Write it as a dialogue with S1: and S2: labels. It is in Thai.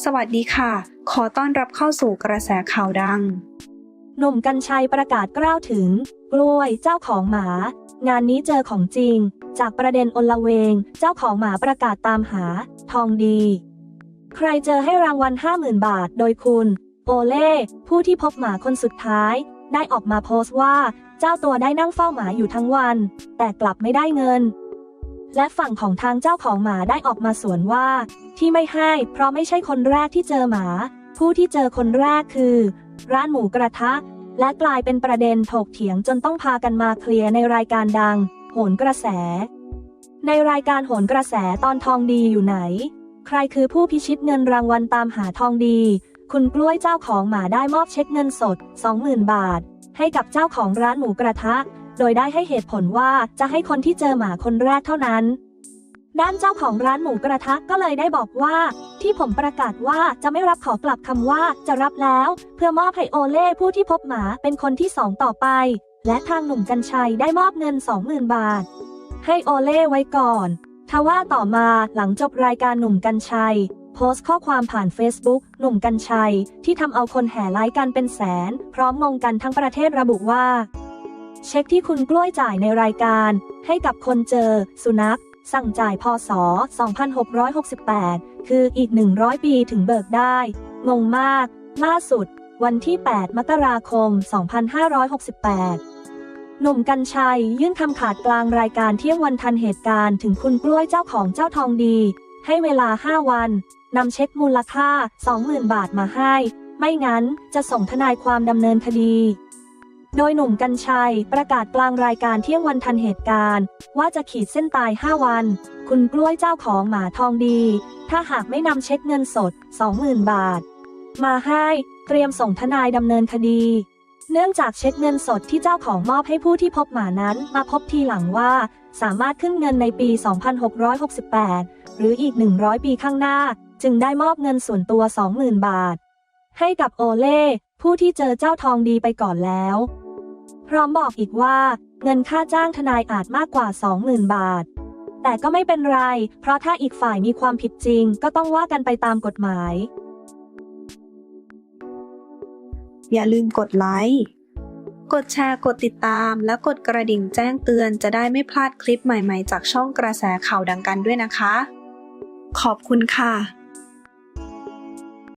S1: สวัสดีค่ะ ขอต้อนรับเข้าสู่กระแสข่าวดัง
S2: หนุ่มกัญชัยประกาศกล้าวถึง กล้วยเจ้าของหมา งานนี้เจอของจริง จากประเด็นอนละเวง เจ้าของหมาประกาศตามหา ทองดี ใครเจอให้รางวัล 50,000 บาท โดยคุณ โอเล่ผู้ที่พบหมาคนสุดท้าย ได้ออกมาโพสต์ว่า เจ้าตัวได้นั่งเฝ้าหมาอยู่ทั้งวัน แต่กลับไม่ได้เงิน และฝั่งของทางเจ้าของหมาได้ออกมาสวนว่า ที่ไม่ให้ เพราะไม่ใช่คนแรกที่เจอหมา ผู้ที่เจอคนแรกคือ ร้านหมูกระทะ และกลายเป็นประเด็นถกเถียงจนต้องพากันมาเคลียร์ในรายการดัง โหนกระแส ในรายการโหนกระแสตอนทองดีอยู่ไหน ใครคือผู้พิชิตเงินรางวัลตามหาทองดี คุณกล้วยเจ้าของหมาได้มอบเช็คเงินสด 20,000 บาท ให้กับเจ้าของร้านหมูกระทะ โดยได้ให้เหตุผลว่าจะให้คนที่เจอหมาคนแรกเท่านั้นด้านเจ้าของร้านหมูกระทะก็เลยได้บอกว่า ที่ผมประกาศว่าจะไม่รับขอกลับคำว่าจะรับแล้ว เพื่อมอบให้โอเล่ผู้ที่พบหมาเป็นคนที่สองต่อไป และทางหนุ่มกัญชัยได้มอบเงิน 20,000 บาท ให้โอเล่ไว้ก่อนทว่าต่อมาหลังจบรายการหนุ่มกัญชัย โพสต์ข้อความผ่าน Facebook หนุ่มกัญชัย ที่ทำเอาคนแห่ไลค์กันเป็นแสน พร้อมงงกันทั้งประเทศระบุว่า เช็คที่คุณกล้วยจ่ายในรายการ ให้กับคนเจอ สุนัข สั่งจ่ายพศ 2668 คืออีก 100 ปีถึงเบิกได้ งงมาก ล่าสุด วันที่ 8 มกราคม 2568 หนุ่มกัญชัยยื่นคำขาดกลางรายการเที่ยงวันทันเหตุการณ์ถึงคุณกล้วยเจ้าของเจ้าทองดี ให้เวลา 5 วันนำเช็คมูลค่า 20,000 บาทมาให้ ไม่งั้นจะส่งทนายความดำเนินคดี โดยหนุ่มกัญชัยประกาศกลางรายการเที่ยงวันทันเหตุการณ์ ว่าจะขีดเส้นตาย 5 วัน คุณกล้วยเจ้าของหมาทองดี ถ้าหากไม่นำเช็คเงินสด 20,000 บาท มาให้เตรียมส่งทนายดำเนินคดี เนื่องจากเช็คเงินสดที่เจ้าของมอบให้ผู้ที่พบหมานั้น มาพบทีหลังว่า สามารถขึ้นเงินในปี 2668 หรืออีก 100 ปีข้างหน้า จึงได้มอบเงินส่วนตัว 20,000 บาท ให้กับโอเล่ผู้ที่เจอเจ้าทองดีไปก่อนแล้ว พร้อมบอกอีกว่า เงินค่าจ้างทนายอาจมากกว่า 20,000 บาท แต่ก็ไม่เป็นไร เพราะถ้าอีกฝ่ายมีความผิดจริง ก็ต้องว่ากันไปตามกฎหมาย
S1: อย่าลืมกดไลค์ กดแชร์ กดติดตาม และกดกระดิ่งแจ้งเตือนจะได้ไม่พลาดคลิปใหม่ๆ จากช่องกระแสข่าวดังกันด้วยนะคะ ขอบคุณค่ะ